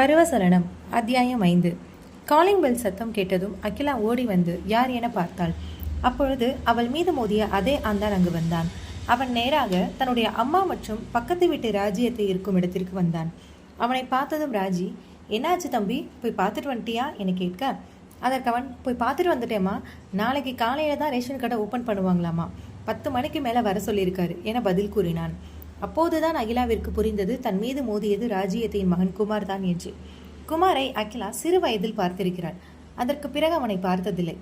பருவசலனம் அத்தியாயம் ஐந்து. Calling bell சத்தம் கேட்டதும் அகிலா ஓடி வந்து யார் என பார்த்தாள்? அப்பொழுது அவள் மீது மோதிய அதே அந்தான் அங்கு வந்தான். அவன் நேராக தன்னுடைய அம்மா மற்றும் பக்கத்து வீட்டு ராஜ்யத்தை இருக்கும் இடத்திற்கு வந்தான். அவனை பார்த்ததும் ராஜி என்னாச்சு தம்பி? போய் பார்த்துட்டு வந்துட்டியா? என கேட்க அதற்கு அவன் போய் பார்த்துட்டு வந்துட்டேம்மா. நாளைக்கு காலையில தான் ரேஷன் கடை ஓப்பன் பண்ணுவாங்களாமா பத்து மணிக்கு மேலே வர சொல்லியிருக்காரு என பதில் கூறினான். அப்போதுதான் அகிலாவிற்கு புரிந்தது தன் மீது மோதியது ராஜ்யத்தின் மகன் குமார் தான் என்று. குமாரை அகிலா சிறு வயதில் பார்த்திருக்கிறாள். அதற்கு பிறகு அவனை பார்த்ததில்லை.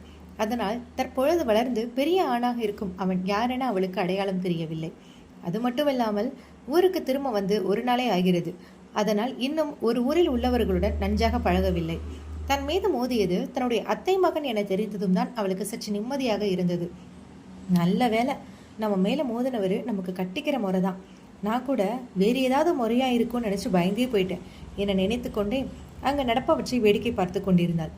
அதனால் தற்பொழுது வளர்ந்து பெரிய ஆணாக இருக்கும் அவன் யாரென அவளுக்கு அடையாளம் தெரியவில்லை. அது மட்டுமல்லாமல் ஊருக்கு திரும்ப வந்து ஒரு நாளே ஆகிறது. அதனால் இன்னும் ஒரு ஊரில் உள்ளவர்களுடன் நன்றாக பழகவில்லை. தன் மீது மோதியது தன்னுடைய அத்தை மகன் என தெரிந்ததும் தான் அவளுக்கு சற்று நிம்மதியாக இருந்தது. நல்ல வேலை நம்ம மேலே மோதினவர் நமக்கு கட்டிக்கிற முறை தான் நான் கூட வேறு ஏதாவது முறையாக இருக்கும்னு நினச்சி பயந்தே போயிட்டேன். என நினைத்து கொண்டே அங்கே நடப்பவற்றை வேடிக்கை பார்த்து கொண்டிருந்தாள்.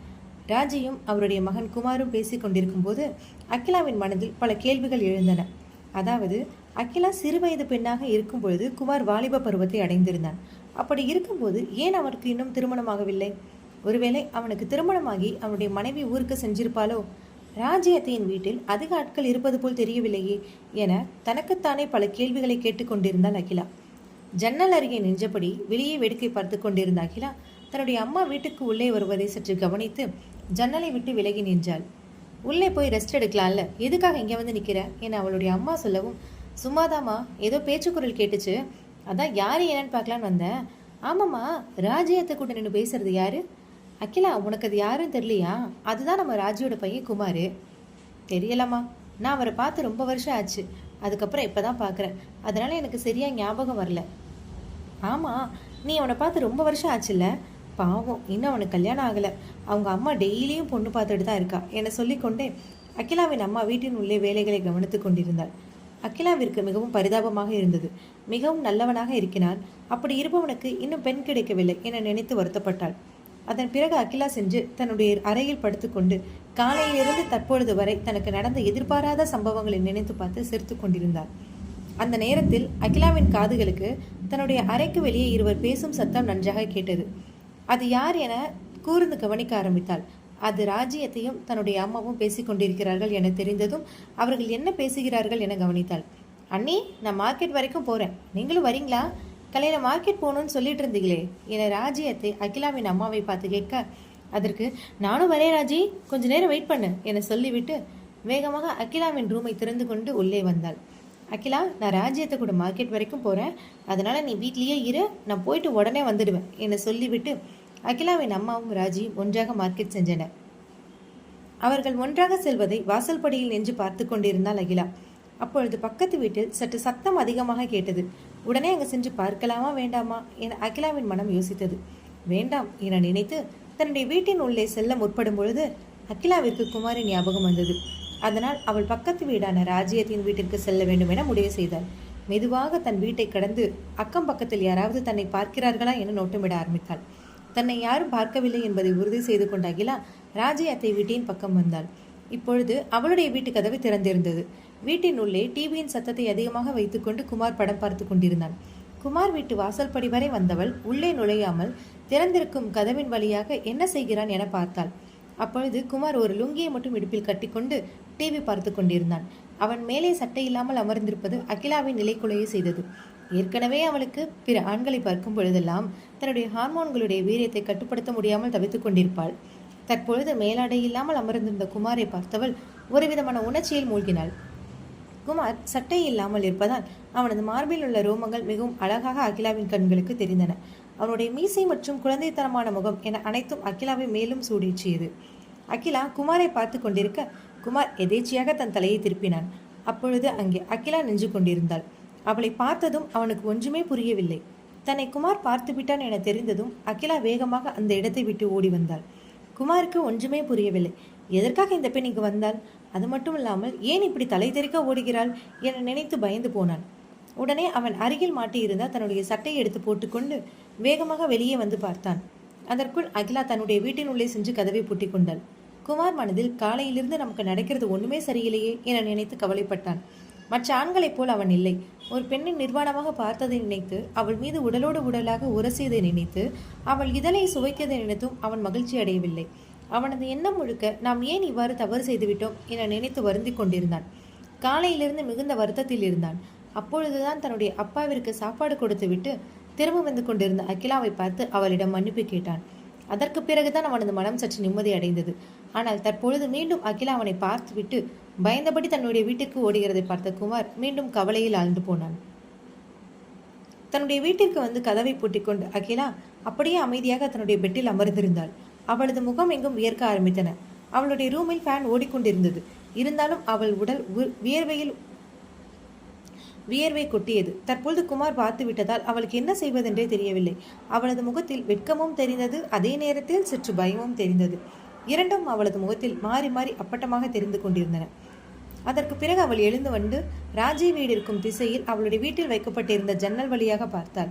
ராஜியும் அவருடைய மகன் குமாரும் பேசிக் கொண்டிருக்கும் போது அகிலாவின் மனதில் பல கேள்விகள் எழுந்தன. அதாவது அகிலா சிறுவயது பெண்ணாக இருக்கும் பொழுது குமார் வாலிப பருவத்தை அடைந்திருந்தான். அப்படி இருக்கும்போது ஏன் அவருக்கு இன்னும் திருமணமாகவில்லை? ஒருவேளை அவனுக்கு திருமணமாகி அவனுடைய மனைவி ஊருக்கு சென்றிருப்பாளோ? ராஜ்யத்தின் வீட்டில் அதிக ஆட்கள் இருப்பது போல் தெரியவில்லையே என தனக்குத்தானே பல கேள்விகளை கேட்டுக்கொண்டிருந்தாள் அகிலா. ஜன்னல் அருகே நின்றபடி வெளியே வேடிக்கை பார்த்து கொண்டிருந்த அகிலா தன்னுடைய அம்மா வீட்டுக்கு உள்ளே வருவதை சற்று கவனித்து ஜன்னலை விட்டு விலகி நின்றாள். உள்ளே போய் ரெஸ்ட் எடுக்கலாம்ல எதுக்காக இங்கே வந்து நிற்கிற என அவளுடைய அம்மா சொல்லவும் சும்மாதாம்மா ஏதோ பேச்சுக்குரல் கேட்டுச்சு. அதான் யார் என்னன்னு பார்க்கலான்னு வந்தேன். ஆமாம்மா ராஜ்யத்தை கூட நின்று பேசுறது யாரு? அகிலா உனக்கு அது யாரும் தெரியலையா? அதுதான் நம்ம ராஜியோட பையன் குமார். தெரியலம்மா. நான் அவரை பார்த்து ரொம்ப வருஷம் ஆச்சு. அதுக்கப்புறம் இப்போ தான் பார்க்குறேன். அதனால் எனக்கு சரியாக ஞாபகம் வரல. ஆமாம் நீ அவனை பார்த்து ரொம்ப வருஷம் ஆச்சுல்ல? பாவம் இன்னும் அவனுக்கு கல்யாணம் ஆகலை. அவங்க அம்மா டெய்லியும் பொண்ணு பார்த்துட்டு தான் இருக்கா. என்னை சொல்லிக்கொண்டே அகிலாவின் அம்மா வீட்டின் உள்ளே வேலைகளை கவனித்து கொண்டிருந்தாள். அகிலாவிற்கு மிகவும் பரிதாபமாக இருந்தது. மிகவும் நல்லவனாக இருக்கிறான் அப்படி இருப்பவனுக்கு இன்னும் பெண் கிடைக்கவில்லை என நினைத்து வருத்தப்பட்டாள். அதன் பிறகு அகிலா சென்று தன்னுடைய அறையில் படுத்துக்கொண்டு காலையிலிருந்து தற்பொழுது வரை தனக்கு நடந்த எதிர்பாராத சம்பவங்களை நினைத்து பார்த்து சிரித்து கொண்டிருந்தார் அந்த நேரத்தில் அகிலாவின் காதுகளுக்கு தன்னுடைய அறைக்கு வெளியே இருவர் பேசும் சத்தம் நன்றாக கேட்டது. அது யார் என கூர்ந்து கவனிக்க ஆரம்பித்தாள். அது ராஜ்யத்தையும் தன்னுடைய அம்மாவும் பேசிக் கொண்டிருக்கிறார்கள் என தெரிந்ததும் அவர்கள் என்ன பேசுகிறார்கள் என கவனித்தாள். அண்ணி நான் மார்க்கெட் வரைக்கும் போறேன். நீங்களும் வரீங்களா? கலையில் மார்க்கெட் போகணும்னு சொல்லிட்டு இருந்தீங்களே என ராஜியத்தை அகிலாவின் அம்மாவை பார்த்து கேட்க அதற்கு நானும் வரேன் ராஜி கொஞ்ச நேரம் வெயிட் பண்ணு என சொல்லிவிட்டு வேகமாக அகிலாவின் ரூமை திறந்து கொண்டு உள்ளே வந்தாள். அகிலா நான் ராஜ்யத்தை கூட மார்க்கெட் வரைக்கும் போகிறேன் அதனால் நீ வீட்லேயே இரு நான் போயிட்டு உடனே வந்துடுவேன் என சொல்லிவிட்டு அகிலாவின் அம்மாவும் ராஜியும் ஒன்றாக மார்க்கெட் செஞ்சனர் அவர்கள் ஒன்றாக செல்வதை வாசல்படியில் நின்று பார்த்து கொண்டிருந்தாள் அகிலா. அப்பொழுது பக்கத்து வீட்டில் சற்று சத்தம் அதிகமாக கேட்டது. உடனே அங்கு சென்று பார்க்கலாமா வேண்டாமா என அகிலாவின் மனம் யோசித்தது. வேண்டாம் என நினைத்து தன்னுடைய வீட்டின் உள்ளே செல்ல முற்படும் பொழுது அகிலாவிற்கு குமாரி ஞாபகம் வந்தது. அதனால் அவள் பக்கத்து வீடான ராஜ்யத்தின் வீட்டிற்கு செல்ல வேண்டும் என முடிவு செய்தாள். மெதுவாக தன் வீட்டை கடந்து அக்கம் பக்கத்தில் யாராவது தன்னை பார்க்கிறார்களா என நோட்டமிட ஆரம்பித்தாள். தன்னை யாரும் பார்க்கவில்லை என்பதை உறுதி செய்து கொண்ட அகிலா ராஜ்யத்தை வீட்டின் பக்கம் வந்தாள். இப்பொழுது அவளுடைய வீட்டு கதவு திறந்திருந்தது. வீட்டின் உள்ளே டிவியின் சத்தத்தை அதிகமாக வைத்துக்கொண்டு குமார் படம் பார்த்து கொண்டிருந்தான். குமார் வீட்டு வாசல்படி வரை வந்தவள் உள்ளே நுழையாமல் திறந்திருக்கும் கதவின் வழியாக என்ன செய்கிறான் என பார்த்தாள். அப்பொழுது குமார் ஒரு லுங்கியை மட்டும் இடுப்பில் கட்டிக்கொண்டு டிவி பார்த்து கொண்டிருந்தான். அவன் மேலே சட்டை இல்லாமல் அமர்ந்திருப்பது அகிலாவின் நிலைக்குலையை செய்தது. ஏற்கனவே அவளுக்கு பிற ஆண்களை பார்க்கும் பொழுதெல்லாம் தன்னுடைய ஹார்மோன்களுடைய வீரியத்தை கட்டுப்படுத்த முடியாமல் தவித்துக் கொண்டிருப்பாள். தற்பொழுது மேலாடை இல்லாமல் அமர்ந்திருந்த குமாரை பார்த்தவள் ஒரு விதமான உணர்ச்சியில் மூழ்கினாள். குமார் சட்டை இல்லாமல் இருப்பதால் அவனது மார்பில் உள்ள ரோமங்கள் மிகவும் அழகாக அகிலாவின் கண்களுக்கு தெரிந்தன. அவனுடைய மீசை மற்றும் குழந்தைத்தனமான முகம் என அனைத்தும் அகிலாவை மேலும் சூடிச்சியது. அகிலா குமாரை பார்த்து கொண்டிருக்க குமார் எதேச்சியாக தன் தலையை திருப்பினான். அப்பொழுது அங்கே அகிலா நின்று கொண்டிருந்தாள். அவளை பார்த்ததும் அவனுக்கு ஒன்றுமே புரியவில்லை. தன்னை குமார் பார்த்து விட்டான் என தெரிந்ததும் அகிலா வேகமாக அந்த இடத்தை விட்டு ஓடி வந்தாள். குமாருக்கு ஒன்றுமே புரியவில்லை. எதற்காக இந்த பெண் இங்கு வந்தாள்? அது மட்டும் இல்லாமல் ஏன் இப்படி தலை தெறிக்க ஓடுகிறாள்? என நினைத்து பயந்து போனான். உடனே அவன் அருகில் மாட்டியிருந்த தன்னுடைய சட்டையை எடுத்து போட்டுக்கொண்டு வேகமாக வெளியே வந்து பார்த்தான். அதற்குள் அகிலா தன்னுடைய வீட்டின் உள்ளே சென்று கதவை பூட்டிக் கொண்டாள். குமார் மனதில் காலையிலிருந்து நமக்கு நடக்கிறது ஒன்றுமே சரியில்லையே என நினைத்து கவலைப்பட்டான். மற்ற ஆண்களைப் போல் அவன் இல்லை. ஒரு பெண்ணை நிர்வாணமாக பார்த்ததை நினைத்து அவள் மீது உடலோடு உடலாக உரசியதை நினைத்து அவள் இதழை சுவைக்கதை நினைத்தும் அவன் மகிழ்ச்சி அடையவில்லை. அவனது எண்ணம் முழுக்க நாம் ஏன் இவ்வாறு தவறு செய்துவிட்டோம் என நினைத்து வருந்தி கொண்டிருந்தான். காலையிலிருந்து மிகுந்த வருத்தத்தில் இருந்தான். அப்பொழுதுதான் தன்னுடைய அப்பாவிற்கு சாப்பாடு கொடுத்துவிட்டு திரும்ப வந்து கொண்டிருந்த அகிலாவை பார்த்து அவளிடம் மன்னிப்பு கேட்டான். அதற்கு பிறகுதான் அவனது மனம் சற்று நிம்மதி அடைந்தது. ஆனால் தற்பொழுது மீண்டும் அகிலா அவனை பார்த்துவிட்டு பயந்தபடி தன்னுடைய வீட்டிற்கு ஓடுகிறதை பார்த்த குமார் மீண்டும் கவலையில் ஆழ்ந்து போனான். தன்னுடைய வீட்டிற்கு வந்து கதவை பூட்டிக்கொண்டு அகிலா அப்படியே அமைதியாக தன்னுடைய பெட்டில் அமர்ந்திருந்தாள். அவளது முகம் எங்கும் வியர்க்க ஆரம்பித்தன. அவளுடைய ரூமில் ஃபேன் ஓடிக்கொண்டிருந்தது. இருந்தாலும் அவள் உடல் உ- வியர்வையில் வியர்வை கொட்டியது. தற்பொழுது குமார் பார்த்து விட்டதால் அவளுக்கு என்ன செய்வதென்றே தெரியவில்லை. அவளது முகத்தில் வெட்கமும் தெரிந்தது அதே நேரத்தில் சற்று பயமும் தெரிந்தது. இரண்டும் அவளது முகத்தில் மாறி மாறி அப்பட்டமாக தெரிந்து கொண்டிருந்தன. அதற்கு பிறகு அவள் எழுந்து வந்து ராஜி வீடு இருக்கும் திசையில் அவளுடைய வீட்டில் வைக்கப்பட்டிருந்த ஜன்னல் வழியாக பார்த்தாள்.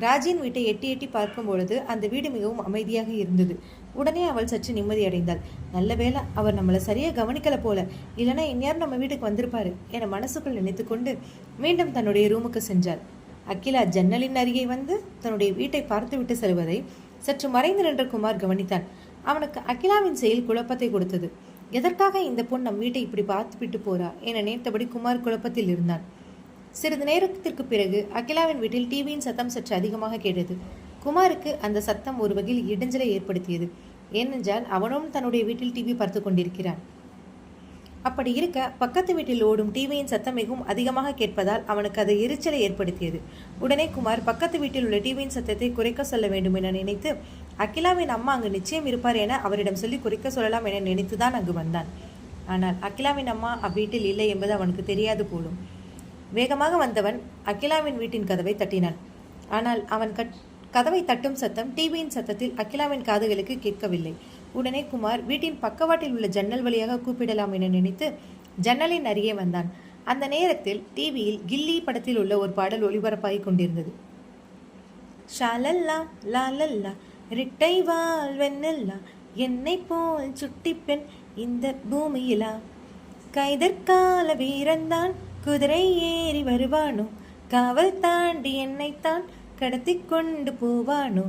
ராஜியின் வீட்டை எட்டி எட்டி பார்க்கும் பொழுது அந்த வீடு மிகவும் அமைதியாக இருந்தது. உடனே அவள் சற்று நிம்மதியடைந்தாள். நல்ல வேளை அவர் நம்மளை சரியா கவனிக்கல போல. இல்லைன்னா இந்நேரம் நம்ம வீட்டுக்கு வந்திருப்பாரு என மனசுக்குள் நினைத்து கொண்டு மீண்டும் தன்னுடைய ரூமுக்கு சென்றாள். அகிலா ஜன்னலின் அருகே வந்து தன்னுடைய வீட்டை பார்த்துவிட்டு செல்வதை சற்று மறைந்து நின்ற குமார் கவனித்தான். அவனுக்கு அகிலாவின் செயல் குழப்பத்தை கொடுத்தது. எதற்காக இந்த பொண் நம் வீட்டை இப்படி பார்த்துவிட்டு போறா என நினைத்தபடி குமார் குழப்பத்தில் இருந்தான். சிறிது நேரத்திற்கு பிறகு அகிலாவின் வீட்டில் டிவியின் சத்தம் சற்று அதிகமாக கேட்டது. குமாருக்கு அந்த சத்தம் ஒரு வகையில் இடைஞ்சலை ஏற்படுத்தியது. ஏனென்றால் அவனும் தன்னுடைய வீட்டில் டிவி பார்த்து கொண்டிருக்கிறான். அப்படி இருக்க பக்கத்து வீட்டில் ஓடும் டிவியின் சத்தம் மிகவும் அதிகமாக கேட்பதால் அவனுக்கு அது எரிச்சலை ஏற்படுத்தியது. உடனே குமார் பக்கத்து வீட்டில் உள்ள டிவியின் சத்தத்தை குறைக்க சொல்ல வேண்டும் என நினைத்து அகிலாவின் அம்மா அங்கு நிச்சயம் இருப்பார் என அவரிடம் சொல்லி குறைக்க சொல்லலாம் என நினைத்துதான் அங்கு வந்தான். ஆனால் அகிலாவின் அம்மா அவ்வீட்டில் இல்லை என்பது அவனுக்கு தெரியாது போலும். வேகமாக வந்தவன் அகிலாவின் வீட்டின் கதவை தட்டினான். ஆனால் அவன் கட் கதவை தட்டும் சத்தம் டிவியின் சத்தத்தில் அகிலாவின் காதுகளுக்கு கேட்கவில்லை. உடனே குமார் வீட்டின் பக்கவாட்டில் உள்ள ஜன்னல் வழியாக கூப்பிடலாம் என நினைத்து ஜன்னலின் அருகே வந்தான். அந்த நேரத்தில் டிவியில் கில்லி படத்தில் உள்ள ஒரு பாடல் ஒளிபரப்பாகி கொண்டிருந்தது. ஷாலல்லா லாலல்லா ரிட்டை வால் என்னை போல் சுட்டி பெண் இந்த பூமியிலா? கைதற்கால வீரன்தான் குதிரை ஏறி வருவானோ? காவல் தாண்டி என்னைத்தான் கடத்தி கொண்டு போவானோ?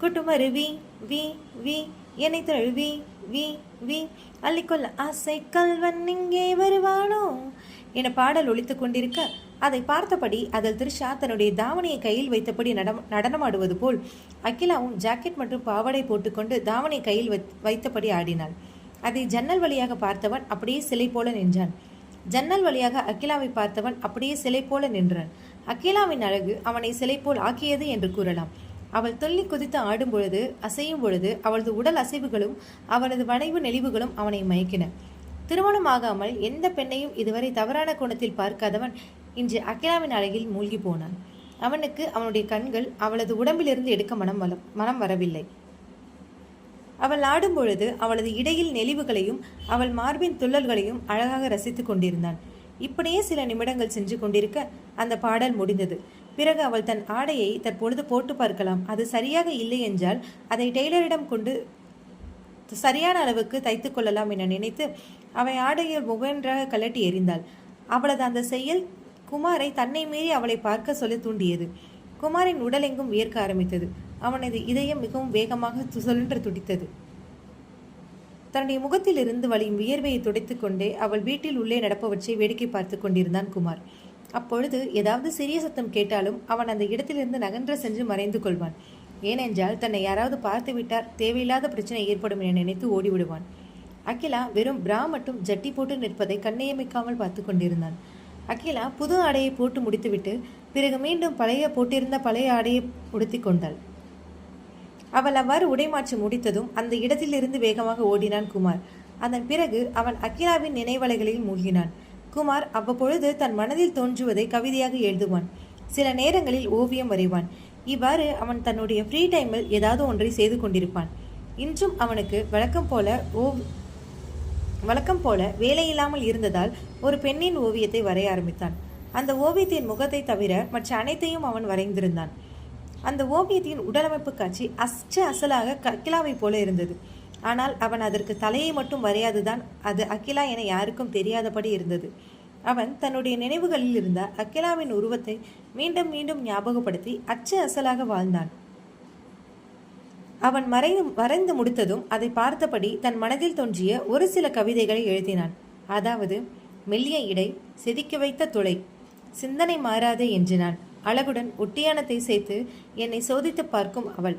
குட்டுமரு வி வி என்னை தழுவி வி வி அள்ளிக்கொள்ள ஆசை கல்வன் இங்கே வருவானோ? என பாடல் ஒழித்து கொண்டிருக்க அதை பார்த்தபடி அதில் திருஷா தன்னுடைய தாவணியை கையில் வைத்தபடி நடம் நடனமாடுவது போல் அகிலாவும் ஜாக்கெட் மற்றும் பாவாடை போட்டுக்கொண்டு தாவணியை கையில் வைத்- வைத்தபடி ஆடினாள். அதை ஜன்னல் வழியாக பார்த்தவன் அப்படியே சிலை போல நின்றான். ஜன்னல் வழியாக அகிலாவை பார்த்தவன் அப்படியே சிலை போல நின்றான். அகிலாவின் அழகு அவனை சிலை போல் ஆக்கியது என்று கூறலாம். அவள் துள்ளி குதித்து ஆடும் பொழுது அசையும் பொழுது அவளது உடல் அசைவுகளும் அவளது வளைவு நெளிவுகளும் அவனை மயக்கின. திருமணமாகாமல் எந்த பெண்ணையும் இதுவரை தவறான கோணத்தில் பார்க்காதவன் இன்று அகிலாவின் அழகில் மூழ்கி போனான். அவனுக்கு அவனுடைய கண்கள் அவளது உடம்பிலிருந்து எடுக்க மனம் வல மனம் வரவில்லை. அவள் ஆடும் பொழுது அவளது இடையில் நெளிவுகளையும் அவள் மார்பின் துள்ளல்களையும் அழகாக ரசித்துக் கொண்டிருந்தான். இப்படியே சில நிமிடங்கள் சென்று கொண்டிருக்க அந்த பாடல் முடிந்தது. பிறகு அவள் தன் ஆடையை தற்பொழுது போட்டு பார்க்கலாம். அது சரியாக இல்லை என்றால் அதை டெய்லரிடம் கொண்டு சரியான அளவுக்கு தைத்து கொள்ளலாம் என நினைத்து அவை ஆடையை முகன்றாக கலட்டி எறிந்தாள். அவளது அந்த செயல் குமாரை தன்னை மீறி அவளை பார்க்க சொல்லி தூண்டியது. குமாரின் உடலெங்கும் வியர்க்க ஆரம்பித்தது. அவனது இதயம் மிகவும் வேகமாக சுழன்று துடித்தது. தன்னுடைய முகத்தில் இருந்து வழியும் வியர்வையை துடைத்துக் கொண்டே அவள் வீட்டில் உள்ளே நடப்பவற்றை வேடிக்கை பார்த்து கொண்டிருந்தான் குமார். அப்பொழுது ஏதாவது சிறிய சத்தம் கேட்டாலும் அவன் அந்த இடத்திலிருந்து நகன்ற சென்று மறைந்து கொள்வான். ஏனென்றால் தன்னை யாராவது பார்த்து விட்டார் தேவையில்லாத பிரச்சனை ஏற்படும் என நினைத்து ஓடிவிடுவான். அகிலா வெறும் பிரா மட்டும் ஜட்டி போட்டு நிற்பதை கண்ணையமிக்காமல் பார்த்து கொண்டிருந்தான். அகிலா புது ஆடையை போட்டு முடித்துவிட்டு பிறகு மீண்டும் பழைய போட்டிருந்த பழைய ஆடையை உடுத்தி கொண்டாள். அவள் அவ்வாறு உடைமாற்றி முடித்ததும் அந்த இடத்திலிருந்து வேகமாக ஓடினான் குமார். அதன் பிறகு அவன் அகிலாவின் நினைவலைகளில் மூழ்கினான். குமார் அவ்வப்பொழுது தன் மனதில் தோன்றுவதை கவிதையாக எழுதுவான். சில நேரங்களில் ஓவியம் வரைவான். இவ்வாறு அவன் தன்னுடைய ஃப்ரீ டைமில் ஏதாவது ஒன்றை செய்து கொண்டிருப்பான். இன்றும் அவனுக்கு வழக்கம் போல ஓ வழக்கம் போல வேலையில்லாமல் இருந்ததால் ஒரு பெண்ணின் ஓவியத்தை வரைய ஆரம்பித்தான். அந்த ஓவியத்தின் முகத்தை தவிர மற்ற அனைத்தையும் அவன் வரைந்திருந்தான். அந்த ஓவியத்தின் உடலமைப்பு காட்சி அச்ச அசலாக அகிலாவை போல இருந்தது. ஆனால் அவன் அதற்கு தலையை மட்டும் வரையாதுதான் அது அகிலா என யாருக்கும் தெரியாதபடி இருந்தது. அவன் தன்னுடைய நினைவுகளில் இருந்த அகிலாவின் உருவத்தை மீண்டும் மீண்டும் ஞாபகப்படுத்தி அச்ச அசலாக வாழ்ந்தான். அவன் மறைந்து வரைந்து முடித்ததும் அதை பார்த்தபடி தன் மனதில் தோன்றிய ஒரு சில கவிதைகளை எழுதினான். அதாவது மெல்லிய இடை செதுக்கி வைத்த துளை சிந்தனை மாறாதே என்றினான் அழகுடன் ஒட்டியானத்தை சேர்த்து என்னை சோதித்து பார்க்கும் அவள்.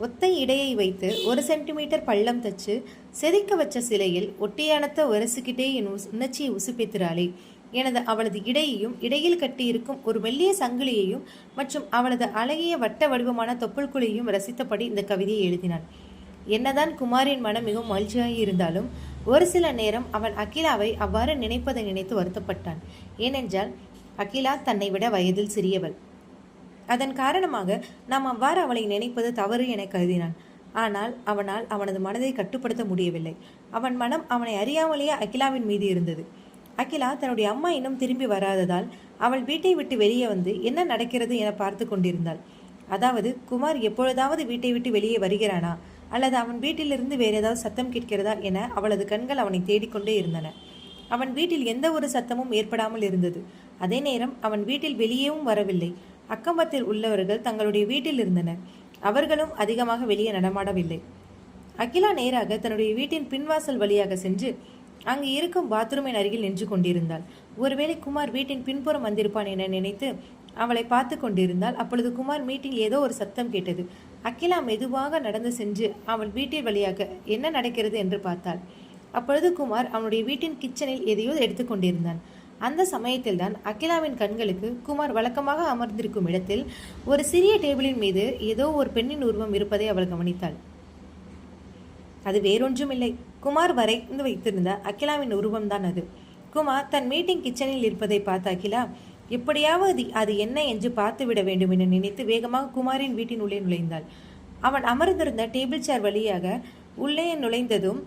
ஒத்தை இடையை வைத்து ஒரு சென்டிமீட்டர் பள்ளம் தச்சு செதுக்க வச்ச சிலையில் ஒட்டியானத்தை உரசிக்கிட்டே என் உணர்ச்சியை உசுப்பித்திராளே. எனது அவளது இடையையும் இடையில் கட்டியிருக்கும் ஒரு மெல்லிய சங்கிலியையும் மற்றும் அவளது அழகிய வட்ட வடிவமான தொப்புள் குழியையும் ரசித்தபடி இந்த கவிதையை எழுதினான் என்னதான் குமாரின் மனம் மிகவும் மகிழ்ச்சியாக இருந்தாலும் ஒரு சில நேரம் அவன் அகிலாவை அவ்வாறு நினைப்பதை நினைத்து வருத்தப்பட்டான் ஏனென்றால் அகிலா தன்னை விட வயதில் சிறியவள். அதன் காரணமாக நாம் அவ்வாறு அவளை நினைப்பது தவறு என கருதினான். ஆனால் அவனால் அவனது மனதை கட்டுப்படுத்த முடியவில்லை. அவன் மனம் அவனை அறியாமலேயே அகிலாவின் மீது இருந்தது. அகிலா தன்னுடைய அம்மா இன்னும் திரும்பி வராததால் அவள் வீட்டை விட்டு வெளியே வந்து என்ன நடக்கிறது என பார்த்து கொண்டிருந்தாள். அதாவது குமார் எப்பொழுதாவது வீட்டை விட்டு வெளியே வருகிறானா? அல்லது அவன் வீட்டிலிருந்து வேறு ஏதாவது சத்தம் கேட்கிறதா என அவளது கண்கள் அவனை தேடிக்கொண்டே இருந்தன. அவன் வீட்டில் எந்த ஒரு சத்தமும் ஏற்படாமல் இருந்தது. அதே நேரம் அவன் வீட்டில் வெளியேவும் வரவில்லை. அக்கம்பத்தில் உள்ளவர்கள் தங்களுடைய வீட்டில் இருந்தனர். அவர்களும் அதிகமாக வெளியே நடமாடவில்லை. அகிலா நேராக தன்னுடைய வீட்டின் பின்வாசல் வழியாக சென்று அங்கு இருக்கும் பாத்ரூமின் அருகில் நின்று கொண்டிருந்தாள். ஒருவேளை குமார் வீட்டின் பின்புறம் வந்திருப்பான் என நினைத்து அவளை பார்த்து கொண்டிருந்தால் அப்பொழுது குமார் மீட்டில் ஏதோ ஒரு சத்தம் கேட்டது. அகிலா மெதுவாக நடந்து சென்று அவள் வீட்டின் வழியாக என்ன நடக்கிறது? என்று பார்த்தாள். அப்பொழுது குமார் அவனுடைய வீட்டின் கிச்சனில் எதையோ எடுத்துக்கொண்டிருந்தான் அந்த சமயத்தில்தான் அகிலாவின் கண்களுக்கு குமார் வழக்கமாக அமர்ந்திருக்கும் இடத்தில் ஒரு சிறிய டேபிளின் மீது ஏதோ ஒரு பெண்ணின் உருவம் இருப்பதை அவள் கவனித்தாள். அது வேறொன்றுமில்லை. குமார் வரைந்து வைத்திருந்த அகிலாவின் உருவம்தான் அது. குமார் தன் மீட்டிங் கிச்சனில் இருப்பதை பார்த்த அகிலா எப்படியாவது அது என்ன என்று பார்த்து விட வேண்டும் என நினைத்து வேகமாக குமாரின் வீட்டின் உள்ளே நுழைந்தாள். அவன் அமர்ந்திருந்த டேபிள் சேர் வழியாக உள்ளே நுழைந்ததும்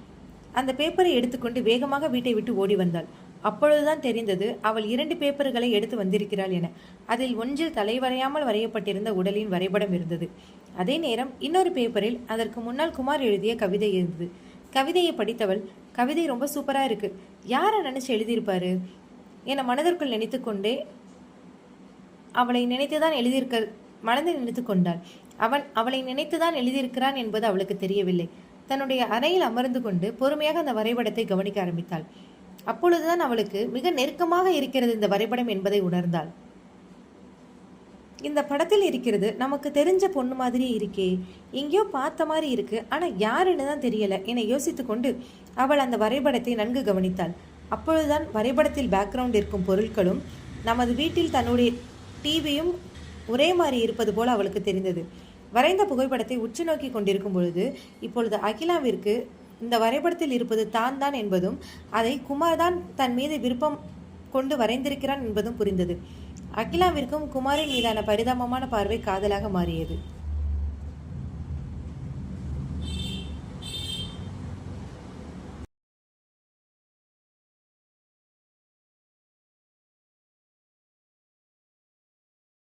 அந்த பேப்பரை எடுத்துக்கொண்டு வேகமாக வீட்டை விட்டு ஓடி வந்தாள். அப்பொழுதுதான் தெரிந்தது அவள் இரண்டு பேப்பர்களை எடுத்து வந்திருக்கிறாள் என. அதில் ஒன்றில் தலைவரையாமல் வரையப்பட்டிருந்த உடலின் வரைபடம் இருந்தது. அதே நேரம் இன்னொரு பேப்பரில் அதற்கு முன்னால் குமார் எழுதிய கவிதை இருந்தது. கவிதையை படித்தவள் கவிதை ரொம்ப சூப்பராக இருக்கு. யாரை நினைச்சு எழுதியிருப்பாரு? என மனதிற்குள் நினைத்துக்கொண்டே அவளை நினைத்துதான் எழுதியிருக்க மனதில் நினைத்து கொண்டாள். அவன் அவளை நினைத்துதான் எழுதியிருக்கிறான் என்பது அவளுக்கு தெரியவில்லை. தன்னுடைய அறையில் அமர்ந்து கொண்டு பொறுமையாக அந்த வரைபடத்தை கவனிக்க ஆரம்பித்தாள். அப்பொழுதுதான் அவளுக்கு மிக நெருக்கமாக இருக்கிறது இந்த வரைபடம் என்பதை உணர்ந்தாள். இந்த படத்தில் இருக்கிறது நமக்கு தெரிஞ்ச பொண்ணு மாதிரி இருக்கே எங்கேயோ பார்த்த மாதிரி இருக்கு ஆனால் யாருன்னு தான் தெரியல என யோசித்து கொண்டு அவள் அந்த வரைபடத்தை நன்கு கவனித்தாள். அப்பொழுதுதான் வரைபடத்தில் பேக்ரவுண்ட் இருக்கும் பொருட்களும் நமது வீட்டில் தன்னுடைய டிவியும் ஒரே மாதிரி இருப்பது போல அவளுக்கு தெரிந்தது. வரைந்த புகைப்படத்தை உற்று நோக்கி கொண்டிருக்கும் பொழுது இப்பொழுது அகிலாவிற்கு இந்த வரைபடத்தில் இருப்பது தான் தான் என்பதும் அதை குமார் தான் தன் மீது விருப்பம் கொண்டு வரைந்திருக்கிறான் என்பதும் புரிந்தது. அகிலாவிற்கும் குமாரின் மீதான பரிதாபமான பார்வை காதலாக மாறியது.